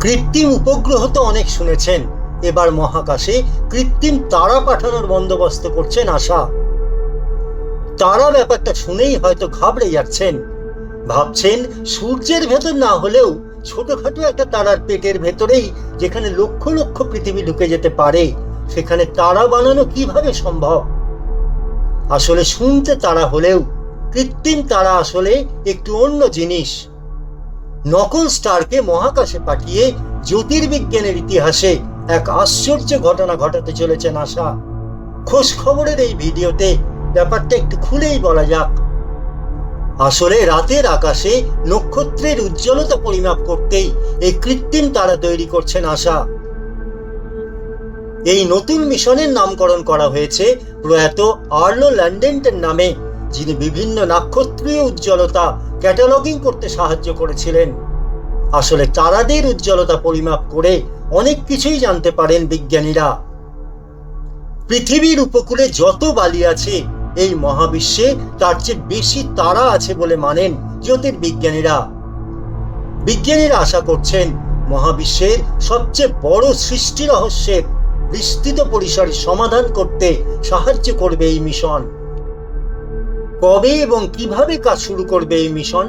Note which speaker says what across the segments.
Speaker 1: কৃত্রিম উপগ্রহ তো অনেক শুনেছেন। এবার মহাকাশে কৃত্রিম তারা পাঠানোর বন্দোবস্ত করছেন আশা। তারা ব্যাপারটা শুনেই হয়তো ঘাবড়ে যাচ্ছেন। ভাবছেন, সূর্যের ভেতর না হলেও ছোটখাটো একটা তারার পেটের ভেতরেই যেখানে লক্ষ লক্ষ পৃথিবী ঢুকে যেতে পারে, সেখানে তারা বানানো কীভাবে সম্ভব? আসলে শুনতে তারা হলেও কৃত্রিম তারা আসলে একটু অন্য জিনিস। নকল স্টারকে মহাকাশে পাঠিয়ে জ্যোতির্বিজ্ঞানের ইতিহাসে এক আশ্চর্য ঘটনা ঘটাতে চলেছে নাসা। খোঁজ খবরের এই ভিডিওতে ব্যাপারটা একটু খুলেই বলা যাক। আসলে রাতের আকাশে নক্ষত্রের উজ্জ্বলতা পরিমাপ করতেই এই কৃত্রিম তারা তৈরি করছে নাসা। এই নতুন মিশনের নামকরণ করা হয়েছে প্রয়াত আর্লো ল্যান্ডেন্টের নামে, যিনি বিভিন্ন নক্ষত্রীয় উজ্জ্বলতা ক্যাটালগিং করতে সাহায্য করেছিলেন। আসলে তারাদের উজ্জ্বলতা পরিমাপ করে অনেক কিছুই জানতে পারেন বিজ্ঞানীরা। পৃথিবীর উপকূলে যত বালি আছে, এই মহাবিশ্বে তার চেয়ে বেশি তারা আছে বলে মানেন জ্যোতির্বিজ্ঞানীরা। বিজ্ঞানীরা আশা করছেন, মহাবিশ্বের সবচেয়ে বড় সৃষ্টি রহস্যের বিস্তৃত পরিসরে সমাধান করতে সাহায্য করবে এই মিশন। কবে এবং কীভাবে কাজ শুরু করবে এই মিশন?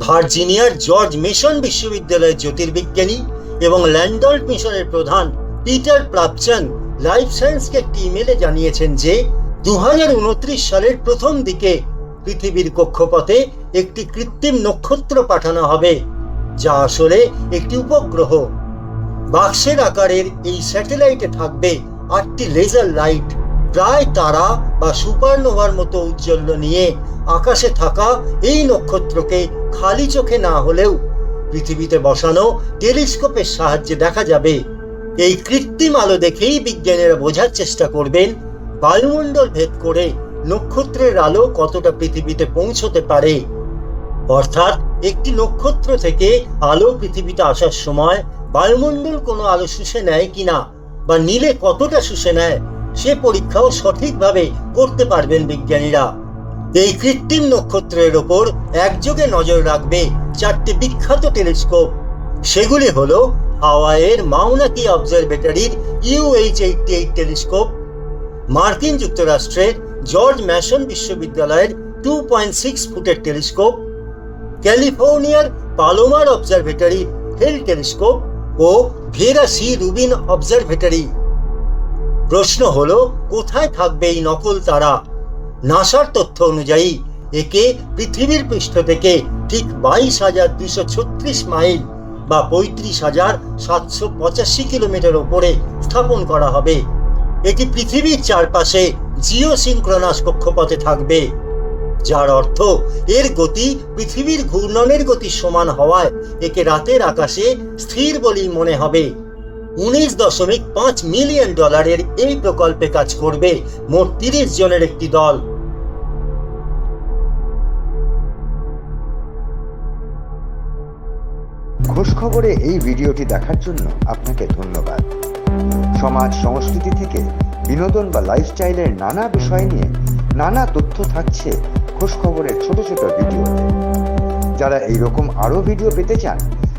Speaker 1: ভার্জিনিয়ার জর্জ মিশন বিশ্ববিদ্যালয়ের জ্যোতির্বিজ্ঞানী এবং ল্যান্ডল্ট মিশনের প্রধান পিটার প্লাপচন লাইফ সায়েন্সকে একটি ইমেলে জানিয়েছেন যে দু হাজার উনত্রিশ সালের প্রথম দিকে পৃথিবীর কক্ষপথে একটি কৃত্রিম নক্ষত্র পাঠানো হবে, যা আসলে একটি উপগ্রহ। বাক্সের আকারের এই স্যাটেলাইটে থাকবে আটটি লেজার লাইট। প্রায় তারা বা সুপারনোভার মতো উজ্জ্বল্য নিয়ে আকাশে থাকা এই নক্ষত্রকে খালি চোখে না হলেও পৃথিবীতে বসানো টেলিস্কোপের সাহায্যে দেখা যাবে। এই কৃত্রিম আলো দেখেই বিজ্ঞানীরা বোঝার চেষ্টা করবেন, বায়ুমণ্ডল ভেদ করে নক্ষত্রের আলো কতটা পৃথিবীতে পৌঁছতে পারে। অর্থাৎ একটি নক্ষত্র থেকে আলো পৃথিবীতে আসার সময় বায়ুমণ্ডল কোনো আলো শুষে নেয় কিনা বা নীলে কতটা শুষে নেয় সে পরীক্ষাও সঠিকভাবে করতে পারবেন বিজ্ঞানীরা। এই কৃত্রিম নক্ষত্রের ওপর একযোগে নজর রাখবে চারটি বিখ্যাত টেলিস্কোপ। সেগুলি হল হাওয়াইয়ের মাউনাকি অবজারভেটরির ইউএইচ এইটটি এইট টেলিস্কোপ, মার্কিন যুক্তরাষ্ট্রের জর্জ ম্যাশন বিশ্ববিদ্যালয়ের টু পয়েন্ট সিক্স ফুটের টেলিস্কোপ, ক্যালিফোর্নিয়ার পালোমার অবজারভেটরি হেল টেলিস্কোপ ও ভেরা সি রুবিন অবজারভেটরি। প্রশ্ন হলো, কোথায় থাকবে এই নকল তারা? নাসার তথ্য অনুযায়ী, একে পৃথিবীর পৃষ্ঠ থেকে ঠিক বাইশ হাজার দুশো ছত্রিশ মাইল বা পঁয়ত্রিশ হাজার সাতশো পঁচাশি কিলোমিটার ওপরে স্থাপন করা হবে। এটি পৃথিবীর চারপাশে জিও সিনক্রনাস কক্ষপথে থাকবে, যার অর্থ এর গতি পৃথিবীর ঘূর্ণনের গতির সমান হওয়ায় একে রাতের আকাশে স্থির বলেই মনে হবে। উনিশ দশমিক পাঁচ মিলিয়ন ডলারের এই প্রকল্পে কাজ করবে মোট তিরিশ জনের একটি দল।
Speaker 2: খোঁজ খবরে এই ভিডিওটি দেখার জন্য আপনাকে ধন্যবাদ। সমাজ সংস্কৃতি থেকে বিনোদন বা লাইফস্টাইলের নানা বিষয় নিয়ে নানা তথ্য থাকছে খোঁজ খবরের ছোট ছোট ভিডিওতে। যারা এইরকম আরও ভিডিও পেতে চান